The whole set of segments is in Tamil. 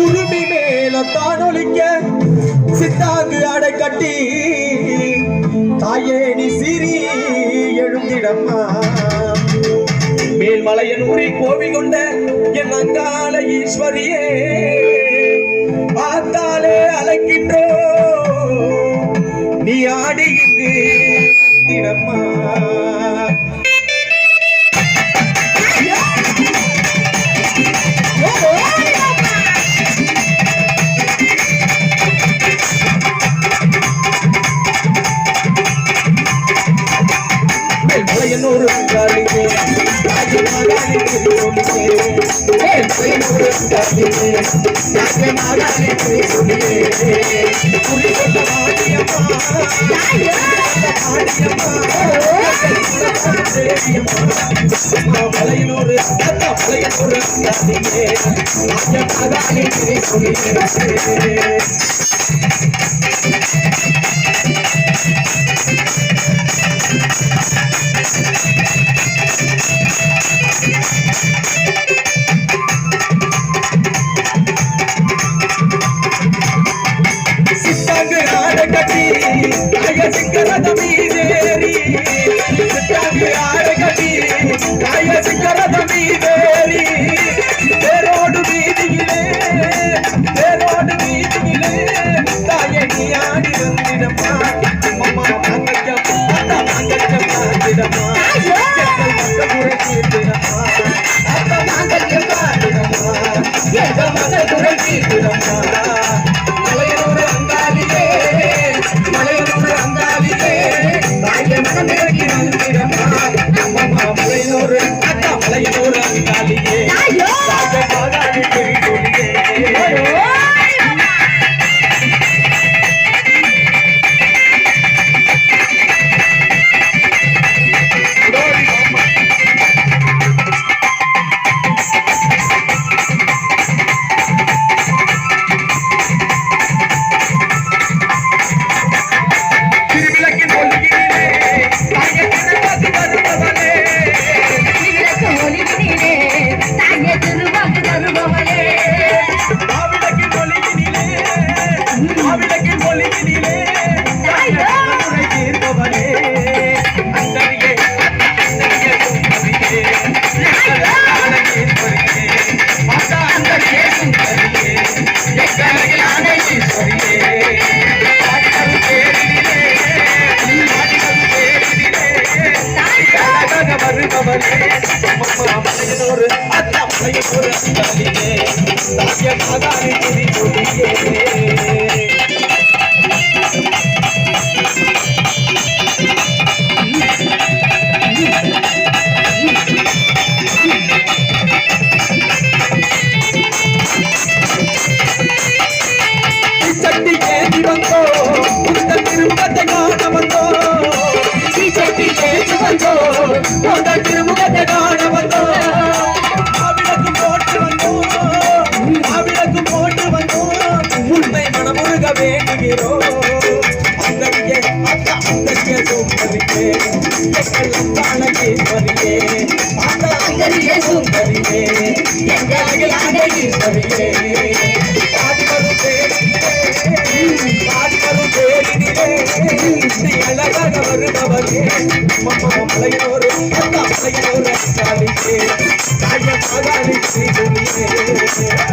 உருமி மேல தானொலிக்க சித்தாங்கு அடை கட்டி. தாயே நீ சிறி எழுந்திடம்மா மேல்மலையன் ஊரி கோவி கொண்ட என் அங்காள ஈஸ்வரியே. மேல்மலையனூர் அங்காளியே மீதேறி தேரோடு வீதியிலே தேரோடு வீதியிலே தாயே நீ ஆடி வந்திடம்மா அம்மா ஆடிடம்மா எங்கள் மக்கள் முறை தீர்த்திடம்மா அத்தா மங்கச்சம் ஆடிடம்மா எங்கள் முறை தீர்த்திடம்மா மலையனூர் அத்தா மலையனூர் அந்தாலியே தாய கொடியே வந்தோ உந்த திருமுகத்தை காண வந்தோ. மாவிளக்கு போட்டு வந்தோ. மாவிளக்கு போட்டு வந்தோ. உண்மை மனமுருக வேண்டுகிறோம் அந்தரியே அக்கா அந்தரியே சுந்தரியே எங்கள் அங்காளகீஸ்வரியே அந்த அந்தரியே சுந்தரியே எங்கள் அழகீஸ்வரியே பாடி மகாளி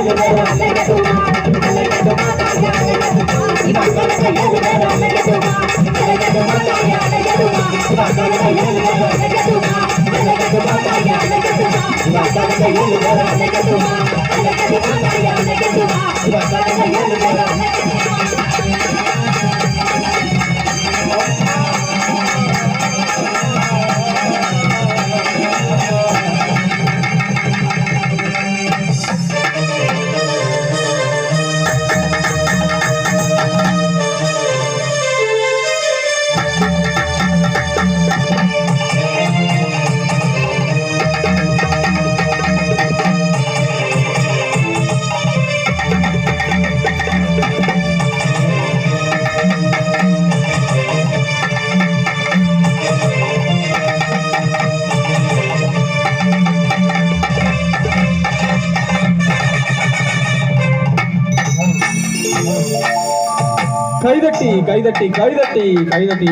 Obrigada. கைதட்டி கைதட்டி கைதட்டி கைதட்டி